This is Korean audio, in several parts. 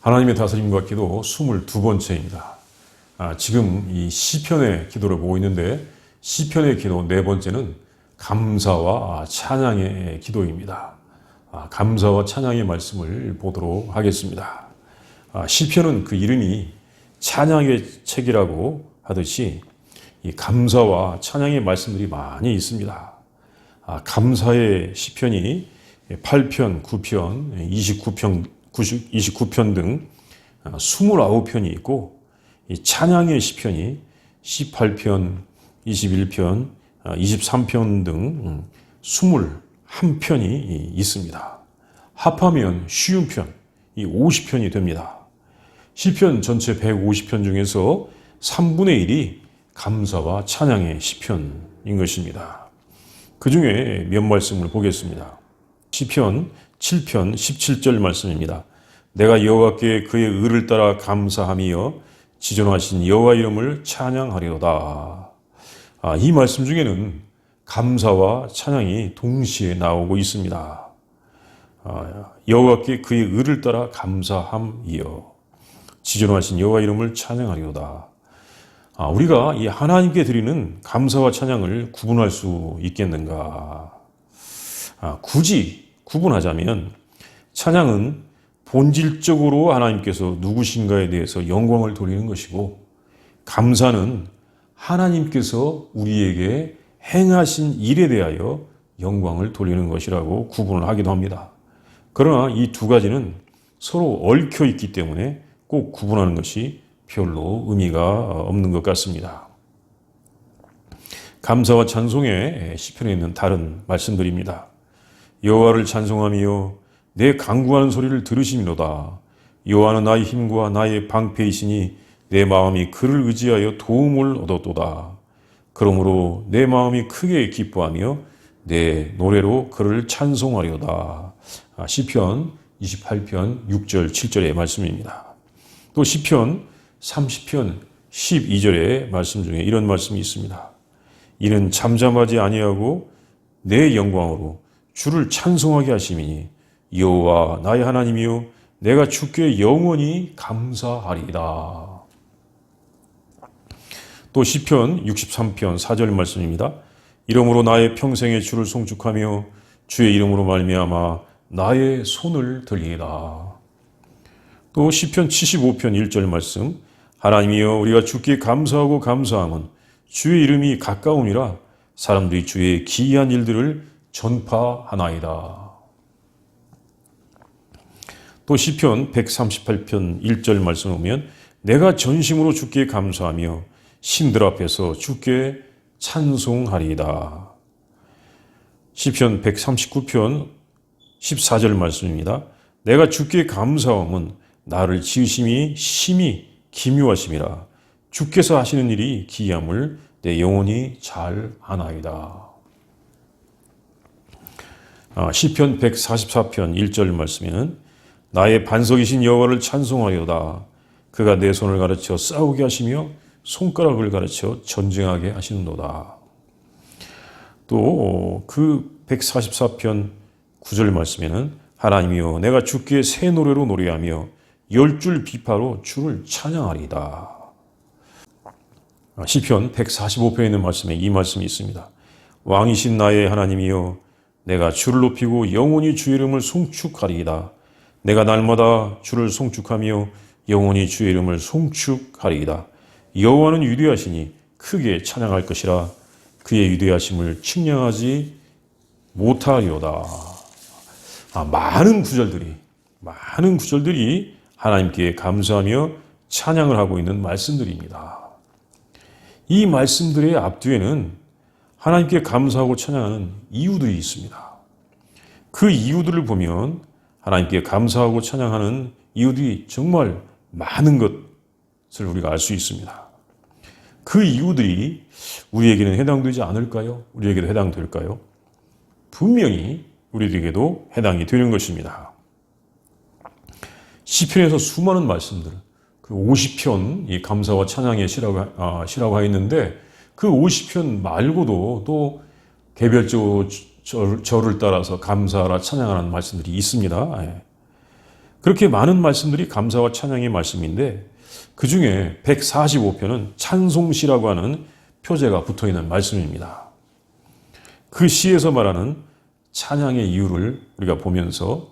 하나님의 다스림과 기도 22번째입니다. 아, 지금 이 시편의 기도를 보고 있는데 시편의 기도 네 번째는 감사와 찬양의 기도입니다. 아, 감사와 찬양의 말씀을 보도록 하겠습니다. 아, 시편은 그 이름이 찬양의 책이라고 하듯이 이 감사와 찬양의 말씀들이 많이 있습니다. 아, 감사의 시편이 8편, 9편, 29편, 90, 29편 등 29편이 있고 이 찬양의 시편이 18편, 21편, 23편 등 21편이 있습니다. 합하면 쉬운 편, 이 50편이 됩니다. 시편 전체 150편 중에서 3분의 1이 감사와 찬양의 시편인 것입니다. 그 중에 몇 말씀을 보겠습니다. 시편 7편 17절 말씀입니다. 내가 여호와께 그의 의를 따라 감사하며 지존하신 여호와 이름을 찬양하리로다. 아, 이 말씀 중에는 감사와 찬양이 동시에 나오고 있습니다. 아, 여호와께 그의 의를 따라 감사함이여 지존하신 여호와 이름을 찬양하리로다. 아, 우리가 이 하나님께 드리는 감사와 찬양을 구분할 수 있겠는가? 아, 굳이 구분하자면 찬양은 본질적으로 하나님께서 누구신가에 대해서 영광을 돌리는 것이고 감사는 하나님께서 우리에게 행하신 일에 대하여 영광을 돌리는 것이라고 구분을 하기도 합니다. 그러나 이 두 가지는 서로 얽혀 있기 때문에 꼭 구분하는 것이 별로 의미가 없는 것 같습니다. 감사와 찬송의 시편에 있는 다른 말씀들입니다. 여호와를 찬송하며 내 강구하는 소리를 들으시미로다. 여호와는 나의 힘과 나의 방패이시니 내 마음이 그를 의지하여 도움을 얻었도다. 그러므로 내 마음이 크게 기뻐하며 내 노래로 그를 찬송하려다. 아, 시편 28편 6절 7절의 말씀입니다. 또 시편 30편 12절의 말씀 중에 이런 말씀이 있습니다. 이는 잠잠하지 아니하고 내 영광으로 주를 찬송하게 하심이니 여호와 나의 하나님이요 내가 주께 영원히 감사하리이다. 또 시편 63편 4절 말씀입니다. 이름으로 나의 평생의 주를 송축하며 주의 이름으로 말미암아 나의 손을 들리이다. 또 시편 75편 1절 말씀 하나님이여 우리가 주께 감사하고 감사함은 주의 이름이 가까움이라 사람들이 주의 기이한 일들을 전파하나이다. 또 시편 138편 1절 말씀 보면 내가 전심으로 주께 감사하며 신들 앞에서 주께 찬송하리이다. 시편 139편 14절 말씀입니다. 내가 주께 감사함은 나를 지으심이 심히 기묘하심이라 주께서 하시는 일이 기이함을 내 영혼이 잘 아나이다. 아, 시편 144편 1절 말씀에는 나의 반석이신 여호와를 찬송하려다 그가 내 손을 가르쳐 싸우게 하시며 손가락을 가르쳐 전쟁하게 하시는도다. 또 그 144편 9절 말씀에는 하나님이여 내가 주께 새 노래로 노래하며 열 줄 비파로 주를 찬양하리이다. 아, 시편 145편에 있는 말씀에 이 말씀이 있습니다. 왕이신 나의 하나님이여 내가 주를 높이고 영원히 주 이름을 송축하리이다. 내가 날마다 주를 송축하며 영원히 주의 이름을 송축하리이다. 여호와는 위대하시니 크게 찬양할 것이라 그의 위대하심을 측량하지 못하리오다. 아, 많은 구절들이 많은 구절들이 하나님께 감사하며 찬양을 하고 있는 말씀들입니다. 이 말씀들의 앞뒤에는 하나님께 감사하고 찬양하는 이유들이 있습니다. 그 이유들을 보면 하나님께 감사하고 찬양하는 이유들이 정말 많은 것을 우리가 알 수 있습니다. 그 이유들이 우리에게는 해당되지 않을까요? 우리에게도 해당될까요? 분명히 우리에게도 해당이 되는 것입니다. 시편에서 수많은 말씀들, 그 50편 이 감사와 찬양의 시라고, 아, 시라고 하였는데 그 50편 말고도 또 개별적으로 절, 을 따라서 감사하라 찬양하라는 말씀들이 있습니다. 예. 그렇게 많은 말씀들이 감사와 찬양의 말씀인데 그 중에 145편은 찬송시라고 하는 표제가 붙어 있는 말씀입니다. 그 시에서 말하는 찬양의 이유를 우리가 보면서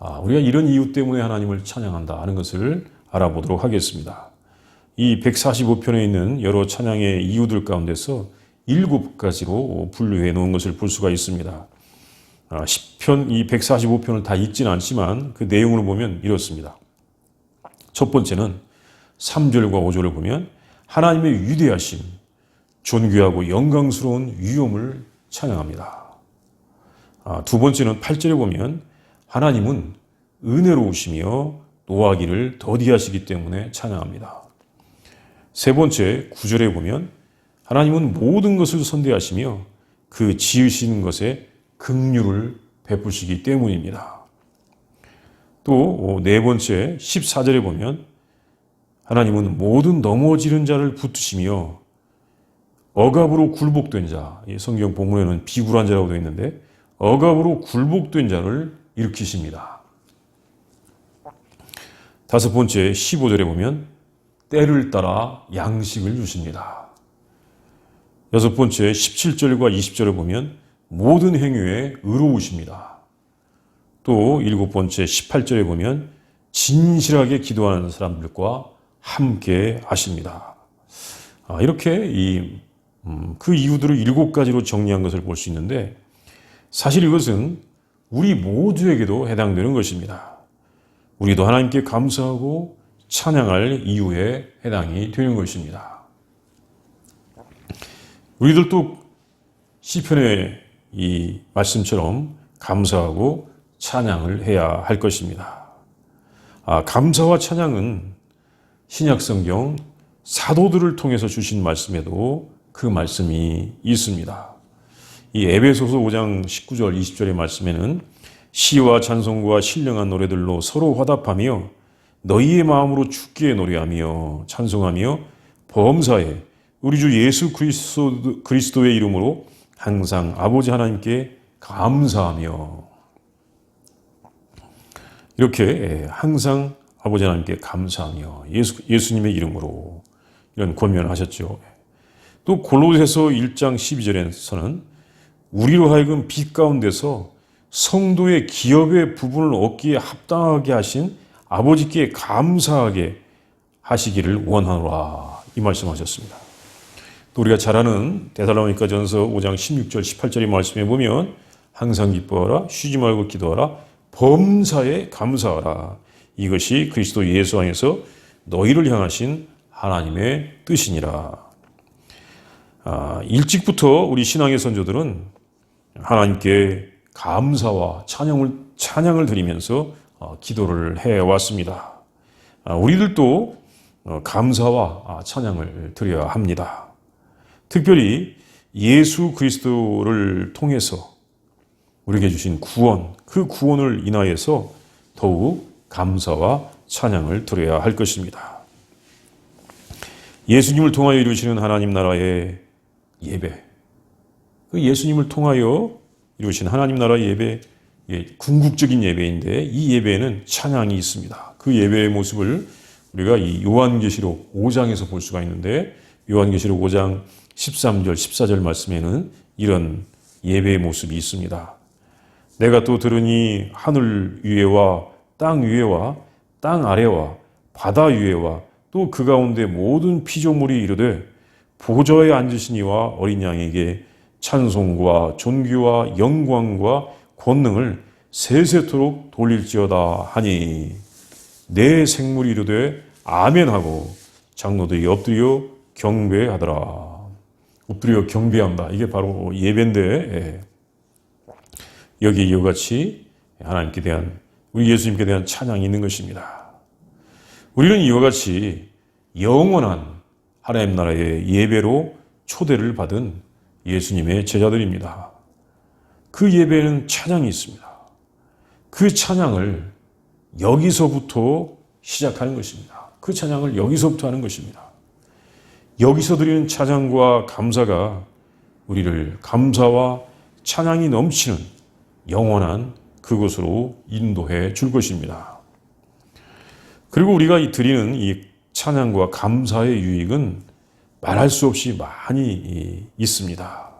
아, 우리가 이런 이유 때문에 하나님을 찬양한다 하는 것을 알아보도록 하겠습니다. 이 145편에 있는 여러 찬양의 이유들 가운데서 일곱 가지로 분류해 놓은 것을 볼 수가 있습니다. 10편, 아, 이 145편을 다 읽지는 않지만 그 내용을 보면 이렇습니다. 첫 번째는 3절과 5절을 보면 하나님의 위대하심, 존귀하고 영광스러운 위엄을 찬양합니다. 아, 두 번째는 8절에 보면 하나님은 은혜로우시며 노하기를 더디하시기 때문에 찬양합니다. 세 번째 9절에 보면 하나님은 모든 것을 선대하시며 그 지으시는 것에 긍휼을 베푸시기 때문입니다. 또 네 번째 14절에 보면 하나님은 모든 넘어지는 자를 붙으시며 억압으로 굴복된 자, 성경 본문에는 비굴한 자라고 되어 있는데 억압으로 굴복된 자를 일으키십니다. 다섯 번째 15절에 보면 때를 따라 양식을 주십니다. 여섯 번째 17절과 20절을 보면 모든 행위에 의로우십니다. 또 일곱 번째 18절에 보면 진실하게 기도하는 사람들과 함께 하십니다. 아, 이렇게 이, 음, 그 이유들을 일곱 가지로 정리한 것을 볼 수 있는데 사실 이것은 우리 모두에게도 해당되는 것입니다. 우리도 하나님께 감사하고 찬양할 이유에 해당이 되는 것입니다. 우리들도 시편의 이 말씀처럼 감사하고 찬양을 해야 할 것입니다. 아, 감사와 찬양은 신약 성경 사도들을 통해서 주신 말씀에도 그 말씀이 있습니다. 이 에베소서 5장 19절 20절의 말씀에는 시와 찬송과 신령한 노래들로 서로 화답하며 너희의 마음으로 주께 노래하며 찬송하며 범사에 우리 주 예수 그리스도, 그리스도의 이름으로 항상 아버지 하나님께 감사하며 이렇게 항상 아버지 하나님께 감사하며 예수, 예수님의 이름으로 이런 권면을 하셨죠. 또 골로새서 1장 12절에서는 우리로 하여금 빛 가운데서 성도의 기업의 부분을 얻기에 합당하게 하신 아버지께 감사하게 하시기를 원하노라 이 말씀하셨습니다. 또 우리가 잘 아는 데살로니가 전서 5장 16절 18절의 말씀에 보면 항상 기뻐하라 쉬지 말고 기도하라 범사에 감사하라 이것이 그리스도 예수 안에서 너희를 향하신 하나님의 뜻이니라. 아, 일찍부터 우리 신앙의 선조들은 하나님께 감사와 찬양을 찬양을 드리면서 어, 기도를 해 왔습니다. 아, 우리들도 어, 감사와 아, 찬양을 드려야 합니다. 특별히 예수 그리스도를 통해서 우리에게 주신 구원, 그 구원을 인하여서 더욱 감사와 찬양을 드려야 할 것입니다. 예수님을 통하여 이루시는 하나님 나라의 예배, 그 예수님을 통하여 이루신 하나님 나라 예배, 예, 궁극적인 예배인데 이 예배에는 찬양이 있습니다. 그 예배의 모습을 우리가 이 요한계시록 5장에서 볼 수가 있는데 요한계시록 5장 13절, 14절 말씀에는 이런 예배의 모습이 있습니다. 내가 또 들으니 하늘 위에와 땅 위에와 땅 아래와 바다 위에와 또 그 가운데 모든 피조물이 이르되 보좌에 앉으신 이와 어린 양에게 찬송과 존귀와 영광과 권능을 세세토록 돌릴지어다 하니 내 생물이 이르되 아멘하고 장로들이 엎드려 경배하더라. 엎드려 경배한다. 이게 바로 예배인데 예. 여기 이와 같이 하나님께 대한 우리 예수님께 대한 찬양이 있는 것입니다. 우리는 이와 같이 영원한 하나님 나라의 예배로 초대를 받은 예수님의 제자들입니다. 그 예배에는 찬양이 있습니다. 그 찬양을 여기서부터 시작하는 것입니다. 그 찬양을 여기서부터 하는 것입니다. 여기서 드리는 찬양과 감사가 우리를 감사와 찬양이 넘치는 영원한 그곳으로 인도해 줄 것입니다. 그리고 우리가 이 드리는 이 찬양과 감사의 유익은 말할 수 없이 많이 이- 있습니다.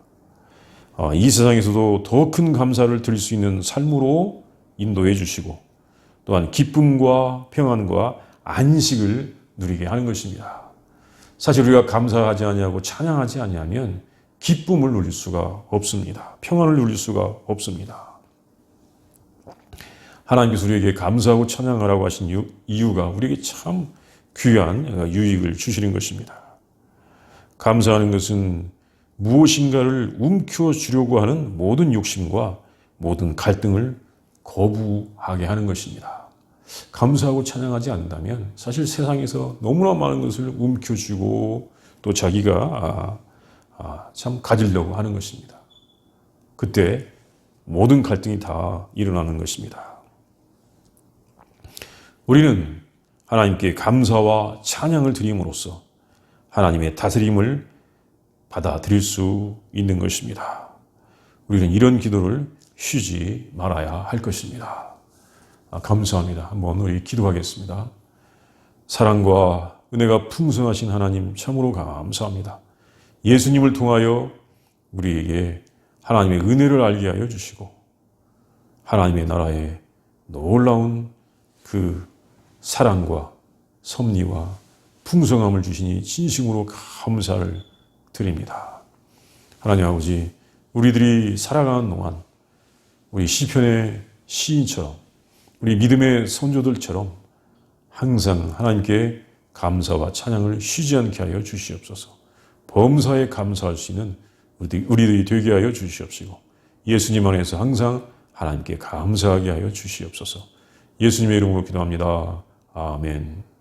어, 이 세상에서도 더 큰 감사를 드릴 수 있는 삶으로 인도해 주시고 또한 기쁨과 평안과 안식을 누리게 하는 것입니다. 사실 우리가 감사하지 아니하고 찬양하지 아니하면 기쁨을 누릴 수가 없습니다. 평안을 누릴 수가 없습니다. 하나님께서 우리에게 감사하고 찬양하라고 하신 이유- 이유가 우리에게 참 귀한 유익을 주시는 것입니다. 감사하는 것은 무엇인가를 움켜 주려고 하는 모든 욕심과 모든 갈등을 거부하게 하는 것입니다. 감사하고 찬양하지 않는다면 사실 세상에서 너무나 많은 것을 움켜쥐고 또 자기가 아, 아, 참 가지려고 하는 것입니다. 그때 모든 갈등이 다 일어나는 것입니다. 우리는 하나님께 감사와 찬양을 드림으로써 하나님의 다스림을 받아들일 수 있는 것입니다. 우리는 이런 기도를 쉬지 말아야 할 것입니다. 아, 감사합니다. 한번 우리 기도하겠습니다. 사랑과 은혜가 풍성하신 하나님 참으로 감사합니다. 예수님을 통하여 우리에게 하나님의 은혜를 알게 하여 주시고 하나님의 나라의 놀라운 그 사랑과 섭리와 풍성함을 주시니 진심으로 감사를 드립니다. 하나님 아버지, 우리들이 살아가는 동안 우리 시편의 시인처럼 우리 믿음의 선조들처럼 항상 하나님께 감사와 찬양을 쉬지 않게 하여 주시옵소서. 범사에 감사할 수 있는 우리들이- 되게 하여 주시옵시고 예수님 안에서 항상 하나님께 감사하게 하여 주시옵소서. 예수님의 이름으로 기도합니다. 아멘.